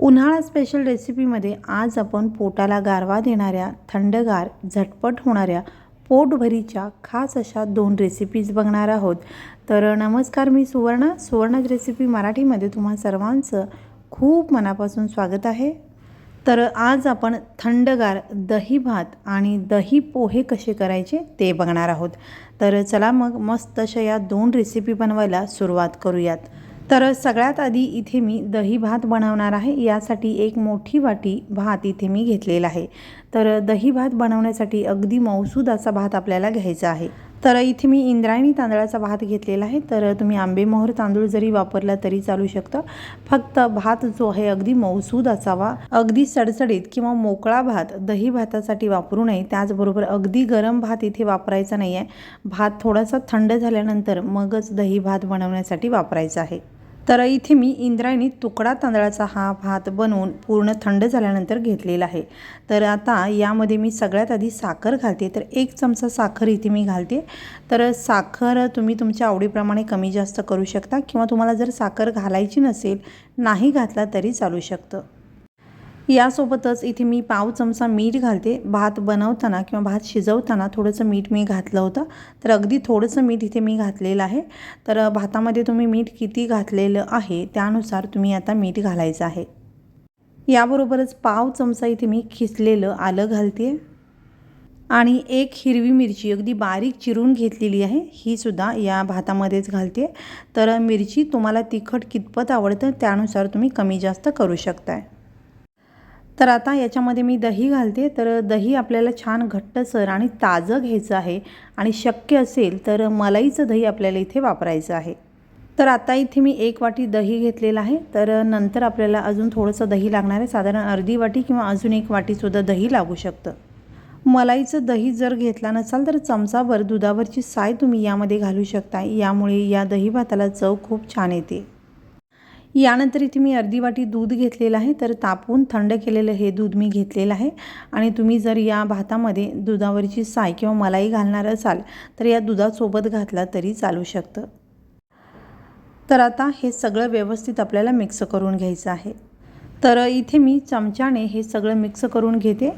उन्हाळा स्पेशल रेसिपीमध्ये आज आपण पोटाला गारवा देणाऱ्या थंडगार झटपट होणाऱ्या पोटभरीच्या खास अशा दोन रेसिपीज बघणार आहोत. तर नमस्कार मी सुवर्णा. सुवर्णज रेसिपी मराठीमध्ये तुम्हा सर्वांचं खूप मनापासून स्वागत आहे. तर आज आपण थंडगार दही भात आणि दही पोहे कसे करायचे ते बघणार आहोत. तर चला मग मस्त अशा या दोन रेसिपी बनवायला सुरुवात करूयात. तर सगळ्यात आधी इथे मी दही भात बनवणार आहे. यासाठी एक मोठी वाटी भात इथे मी घेतलेला आहे. तर दही भात बनवण्यासाठी अगदी मौसूद असा भात आपल्याला घ्यायचा आहे. तर इथे मी इंद्रायणी तांदळाचा भात घेतलेला आहे. तर तुम्ही आंबेमोहर तांदूळ जरी वापरला तरी चालू शकतं. फक्त भात जो आहे अगदी मौसूद असावा. अगदी सडसडीत किंवा मोकळा भात दही भातासाठी वापरू नये. त्याचबरोबर अगदी गरम भात इथे वापरायचा नाही आहे भात थोडासा थंड झाल्यानंतर मगच दही भात बनवण्यासाठी वापरायचा आहे. तर इथे मी इंद्रायणी तुकडा तांदळाचा हा भात बनवून पूर्ण थंड झाल्यानंतर घेतलेला आहे. तर आता यामध्ये मी सगळ्यात आधी साखर घालते. तर एक चमचा साखर इथे मी घालते. तर साखर तुम्ही तुमच्या आवडीप्रमाणे कमी जास्त करू शकता किंवा तुम्हाला जर साखर घालायची नसेल नाही घातला तरी चालू शकतं. यासोबतच इथे मी पाव चमचा मीठ घालते. भात बनवताना किंवा भात शिजवताना थोडंसं मीठ मी घातलं होतं. तर अगदी थोडंसं मीठ इथे मी घातलेलं आहे. तर भातामध्ये तुम्ही मीठ किती घातलेलं आहे त्यानुसार तुम्ही आता मीठ घालायचं आहे. याबरोबरच पाव चमचा इथे मी खिसलेलं आलं घालते. आणि एक हिरवी मिरची अगदी बारीक चिरून घेतलेली आहे. ही सुद्धा या भातामध्येच घालते. तर मिरची तुम्हाला तिखट कितपत आवडतं त्यानुसार तुम्ही कमी जास्त करू शकताय. तर आता याच्यामध्ये मी दही घालते. तर दही आपल्याला छान घट्टसर आणि ताजं घ्यायचं आहे. आणि शक्य असेल तर मलाईचं दही आपल्याला इथे वापरायचं आहे. तर आता इथे मी एक वाटी दही घेतलेलं आहे. तर नंतर आपल्याला अजून थोडंसं दही लागणार आहे. साधारण अर्धी वाटी किंवा अजून एक वाटीसुद्धा दही लागू शकतं. मलाईचं दही जर घेतला नसाल तर चमचाभर दुधावरची साय तुम्ही यामध्ये घालू शकता. यामुळे या दही भाताला चव खूप छान येते. यानंतर इथे मी अर्धी वाटी दूध घेतलेलं आहे तर तापवून थंड केलेलं हे दूध मी घेतलेलं आहे. आणि तुम्ही जर या भातामध्ये दुधावरची साय किंवा मलाई घालणार असाल तर या दुधासोबत घातला तरी चालू शकतं. तर आता हे सगळं व्यवस्थित आपल्याला मिक्स करून घ्यायचं आहे. तर इथे मी चमच्याने हे सगळं मिक्स करून घेते.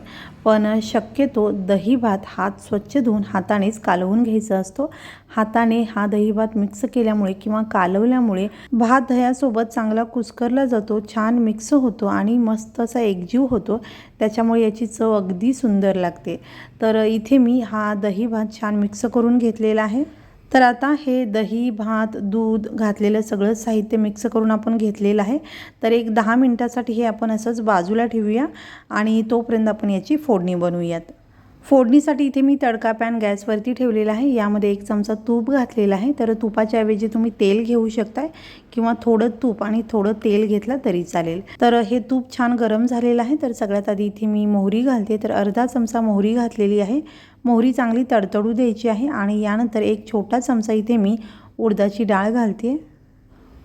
पण शक्यतो दही भात हात स्वच्छ धुवून हातानेच कालवून घ्यायचा असतो. हाताने हा दही भात मिक्स केल्यामुळे किंवा कालवल्यामुळे भात दह्यासोबत चांगला कुस्करला जातो छान मिक्स होतो आणि मस्त असा एकजीव होतो. त्याच्यामुळे याची चव अगदी सुंदर लागते. तर इथे मी हा दही भात छान मिक्स करून घेतलेला आहे. तर आता हे दही भात दूध घातलेलं सगळं साहित्य मिक्स करून आपण घेतलेलं आहे. तर एक दहा मिनटासाठी हे आपण असंच बाजूला ठेवूया आणि तोपर्यंत आपण याची फोडणी बनवूयात. फोडणीसाठी इथे मी तडका पॅन गॅसवरती ठेवलेला आहे. यामध्ये एक चमचा तूप घातलेला आहे. तर तुपाच्या ऐवजी तुम्ही तेल घेऊ शकताय किंवा थोडं तूप आणि थोडं तेल घेतलं तरी चालेल. तर हे तूप छान गरम झालेलं आहे. तर सगळ्यात आधी इथे मी मोहरी घालते. तर अर्धा चमचा मोहरी घातलेली आहे. मोहरी चांगली तडतडू द्यायची आहे आणि यानंतर एक छोटा चमचा इथे मी उडदाची डाळ घालते.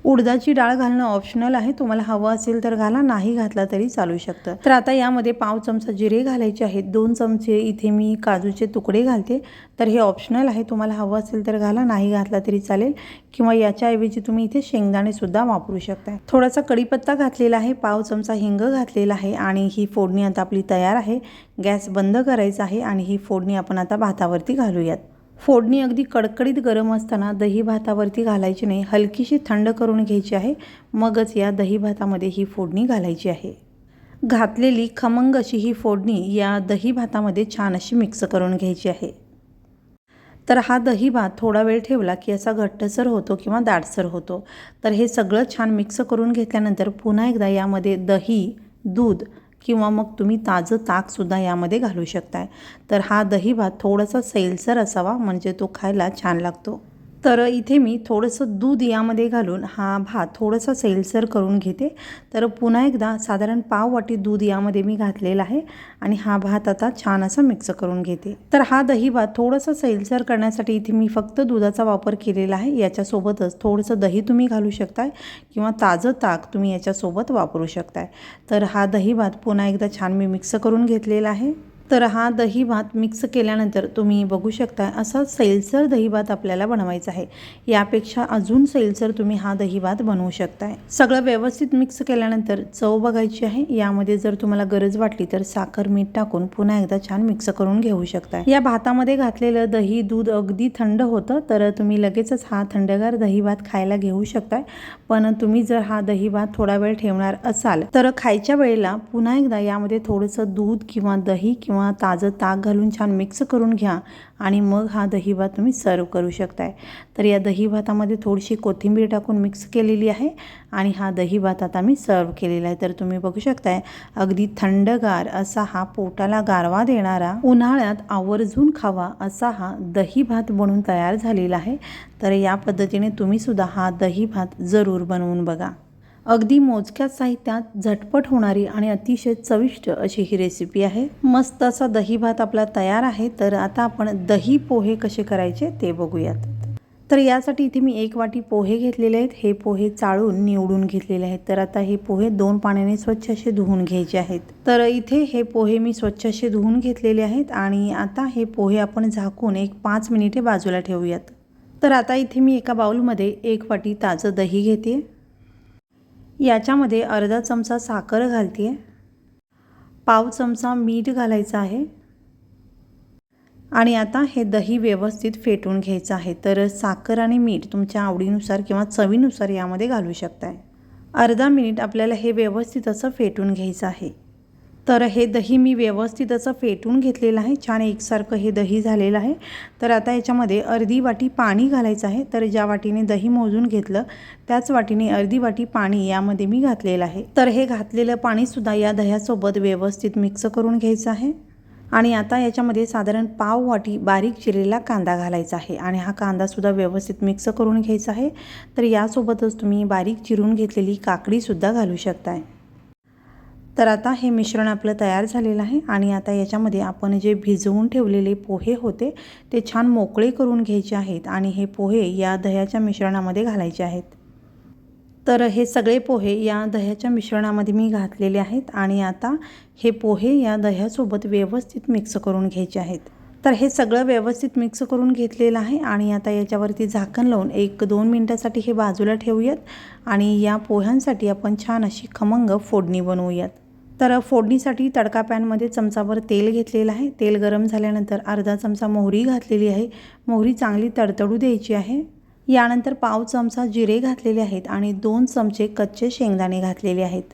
उडदाची डाळ घालणं ऑप्शनल आहे. तुम्हाला हवं असेल तर घाला नाही घातला तरी चालू शकतं. तर आता यामध्ये पाव चमचा जिरे घालायचे आहेत. दोन चमचे इथे मी काजूचे तुकडे घालते. तर हे ऑप्शनल आहे. तुम्हाला हवं असेल तर घाला नाही घातला तरी चालेल. किंवा याच्याऐवजी तुम्ही इथे शेंगदाणेसुद्धा वापरू शकता. थोडासा कढीपत्ता घातलेला आहे. पाव चमचा हिंग घातलेला आहे आणि ही फोडणी आता आपली तयार आहे. गॅस बंद करायचा आहे आणि ही फोडणी आपण आता भातावरती घालूयात. फोडणी अगदी कडकडीत गरम असताना दही भातावरती घालायची नाही. हलकीशी थंड करून घ्यायची आहे. मगच या दही भातामध्ये ही फोडणी घालायची आहे. घातलेली खमंग अशी ही फोडणी या दही भातामध्ये छान अशी मिक्स करून घ्यायची आहे. तर हा दही भात थोडा वेळ ठेवला की असा घट्टसर होतो किंवा दाटसर होतो. तर हे सगळं छान मिक्स करून घेतल्यानंतर पुन्हा एकदा यामध्ये दही दूध किंवा मग तुम्ही ताजं ताकसुद्धा यामध्ये घालू शकताय. तर हा दही भात थोडासा सैलसर असावा म्हणजे तो खायला छान लागतो. तर इथे मी थोडंसं दूध यामध्ये घालून हा भात थोडंसं सैलसर करून घेते. तर पुन्हा एकदा साधारण पाव वाटी दूध यामध्ये मी घातलेला आहे आणि हा भात आता छान असा मिक्स करून घेते. तर हा दही भात थोडंसं सैलसर करण्यासाठी इथे मी फक्त दुधाचा वापर केलेला आहे. याच्यासोबतच थोडंसं दही तुम्ही घालू शकताय किंवा ताजं ताक तुम्ही याच्यासोबत वापरू शकताय. तर हा दही भात पुन्हा एकदा छान मी मिक्स करून घेतलेला आहे. तर हा दही भात मिक्स केल्यानंतर तुम्ही बघू शकता असा सैलसर दही भात आपल्याला बनवायचा आहे. यापेक्षा अजून सैलसर तुम्ही हा दही भात बनवू शकताय. सगळं व्यवस्थित मिक्स केल्यानंतर चव बघायची आहे. यामध्ये जर तुम्हाला गरज वाटली तर साखर मीठ टाकून पुन्हा एकदा छान मिक्स करून घेऊ शकताय. या भातामध्ये घातलेलं दही दूध अगदी थंड होतं तर तुम्ही लगेचच हा थंडगार दही भात खायला घेऊ शकताय. पण तुम्ही जर हा दही भात थोडा वेळ ठेवणार असाल तर खायच्या वेळेला पुन्हा एकदा यामध्ये थोडंसं दूध किंवा दही किंवा ताजं ताक घालून छान मिक्स करून घ्या आणि मग हा दही भात तुम्ही सर्व करू शकताय. तर या दही भातामध्ये थोडीशी कोथिंबीर टाकून मिक्स केलेली आहे आणि हा दही भात आता मी सर्व केलेला आहे. तर तुम्ही बघू शकताय अगदी थंडगार असा हा पोटाला गारवा देणारा उन्हाळ्यात आवर्जून खावा असा हा दही भात बनून तयार झालेला आहे. तर या पद्धतीने तुम्ही सुद्धा हा दही भात जरूर बनवून बघा. अगदी मोजक्या साहित्यात झटपट होणारी आणि अतिशय चविष्ट अशी ही रेसिपी आहे. मस्त असा दही भात आपला तयार आहे तर आता आपण दही पोहे कसे करायचे ते बघूयात. तर यासाठी इथे मी एक वाटी पोहे घेतलेले आहेत. हे पोहे चाळून निवडून घेतलेले आहेत. तर आता हे पोहे दोन पाण्याने स्वच्छ असे धुवून घ्यायचे आहेत. तर इथे हे पोहे मी स्वच्छ असे धुवून घेतलेले आहेत आणि आता हे पोहे आपण झाकून एक पाच मिनिटे बाजूला ठेवूयात. तर आता इथे मी एका बाउलमध्ये एक वाटी ताजं दही घेते. याच्यामध्ये अर्धा चमचा साखर घालते आहे पाव चमचा मीठ घालायचं आहे. आणि आता हे दही व्यवस्थित फेटून घ्यायचं आहे. तर साखर आणि मीठ तुमच्या आवडीनुसार किंवा चवीनुसार यामध्ये घालू शकताय. अर्धा मिनिट आपल्याला हे व्यवस्थित असं फेटून घ्यायचं आहे. तर हे दही मी व्यवस्थित असं फेटून घेतलेलं आहे. छान एकसारखं हे दही झालेलं आहे. तर आता याच्यामध्ये अर्धी वाटी पाणी घालायचं आहे. तर ज्या वाटीने दही मोजून घेतलं त्याच वाटीने अर्धी वाटी पाणी यामध्ये मी घातलेलं आहे. तर हे घातलेलं पाणीसुद्धा या दह्यासोबत व्यवस्थित मिक्स करून घ्यायचं आहे. आणि आता याच्यामध्ये साधारण पाव वाटी बारीक चिरलेला कांदा घालायचा आहे. आणि हा कांदासुद्धा व्यवस्थित मिक्स करून घ्यायचा आहे. तर यासोबतच तुम्ही बारीक चिरून घेतलेली काकडीसुद्धा घालू शकताय. तर आता हे मिश्रण आपलं तयार झालेलं आहे आणि आता याच्यामध्ये आपण जे भिजवून ठेवलेले पोहे होते ते छान मोकळे करून घ्यायचे आहेत आणि हे पोहे या दह्याच्या मिश्रणामध्ये घालायचे आहेत. तर हे सगळे पोहे या दह्याच्या मिश्रणामध्ये मी घातलेले आहेत आणि आता हे पोहे या दह्यासोबत व्यवस्थित मिक्स करून घ्यायचे आहेत. तर हे सगळं व्यवस्थित मिक्स करून घेतलेलं आहे आणि आता याच्यावरती झाकण लावून एक दोन मिनटासाठी हे बाजूला ठेवूयात आणि या पोह्यांसाठी आपण छान अशी खमंग फोडणी बनवूयात. तर फोडणीसाठी तडका पॅनमध्ये चमचाभर तेल घेतलेलं आहे. तेल गरम झाल्यानंतर अर्धा चमचा मोहरी घातलेली आहे. मोहरी चांगली तडतडू द्यायची आहे. यानंतर पाव चमचा जिरे घातलेले आहेत आणि दोन चमचे कच्चे शेंगदाणे घातलेले आहेत.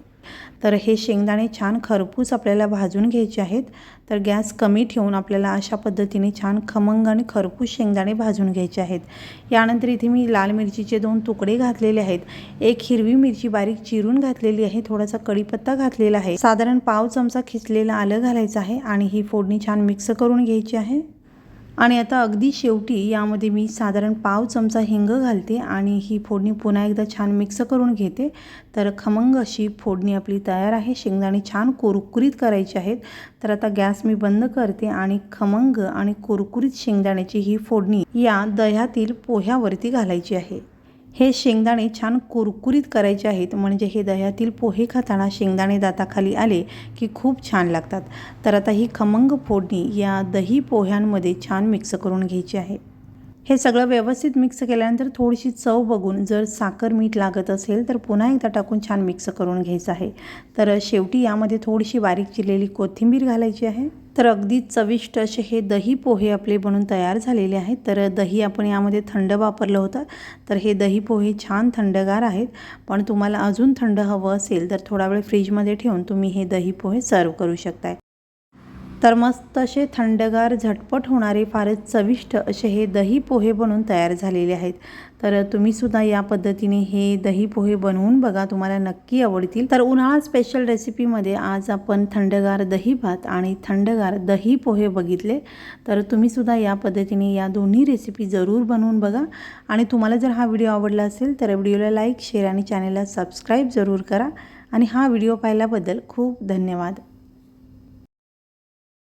तर हे शेंगदाणे छान खरपूस आपल्याला भाजून घ्यायचे आहेत. तर गॅस कमी ठेवून आपल्याला अशा पद्धतीने छान खमंग आणि खरपूस शेंगदाणे भाजून घ्यायचे आहेत. यानंतर इथे मी लाल मिरचीचे दोन तुकडे घातलेले आहेत. एक हिरवी मिरची बारीक चिरून घातलेली आहे. थोडासा कढीपत्ता घातलेला आहे. साधारण पाव चमचा खिचलेला आलं घालायचं आहे आणि ही फोडणी छान मिक्स करून घ्यायची आहे. आणि आता अगदी शेवटी यामध्ये मी साधारण पाव चमचा हिंग घालते आणि ही फोडणी पुन्हा एकदा छान मिक्स करून घेते. तर खमंग अशी फोडणी आपली तयार आहे. शेंगदाणे छान कुरकुरीत करायचे आहेत. तर आता गॅस मी बंद करते आणि खमंग आणि कुरकुरीत शेंगदाण्याची ही फोडणी या दह्यातील पोह्यावरती घालायची आहे. हे शेंगदाणे छान कुरकुरीत करायचे आहेत. म्हणजे हे दह्यातील पोहे खाताना शेंगदाणे दाताखाली आले की खूप छान लागतात. तर आता ही खमंग फोडणी या दही पोह्यांमध्ये छान मिक्स करून घ्यायची आहे. हे सगळं व्यवस्थित मिक्स केल्यानंतर थोडीशी चव बघून जर साखर मीठ लागत असेल तर पुन्हा एकदा टाकून छान मिक्स करून घ्यायचं आहे. तर शेवटी यामध्ये थोडीशी बारीक चिरलेली कोथिंबीर घालायची आहे. तर अगदी चविष्ट असे हे दही पोहे आपले बनून तयार झालेले आहेत. तर दही आपण यामध्ये थंड वापरलं होतं. तर हे दही पोहे छान थंडगार आहेत. पण तुम्हाला अजून थंड हवं असेल तर थोडा वेळ फ्रीजमध्ये ठेवून तुम्ही हे दही पोहे सर्व करू शकताय. तर मस्त असे थंडगार झटपट होणारे फारच चविष्ट असे हे दही पोहे बनवून तयार झालेले आहेत. तर तुम्हीसुद्धा या पद्धतीने हे दही पोहे बनवून बघा तुम्हाला नक्की आवडतील. तर उन्हाळा स्पेशल रेसिपीमध्ये आज आपण थंडगार दही भात आणि थंडगार दही पोहे बघितले. तर तुम्हीसुद्धा या पद्धतीने या दोन्ही रेसिपी जरूर बनवून बघा. आणि तुम्हाला जर हा व्हिडिओ आवडला असेल तर व्हिडिओला लाईक शेअर आणि चॅनलला सबस्क्राईब जरूर करा. आणि हा व्हिडिओ पाहिल्याबद्दल खूप धन्यवाद.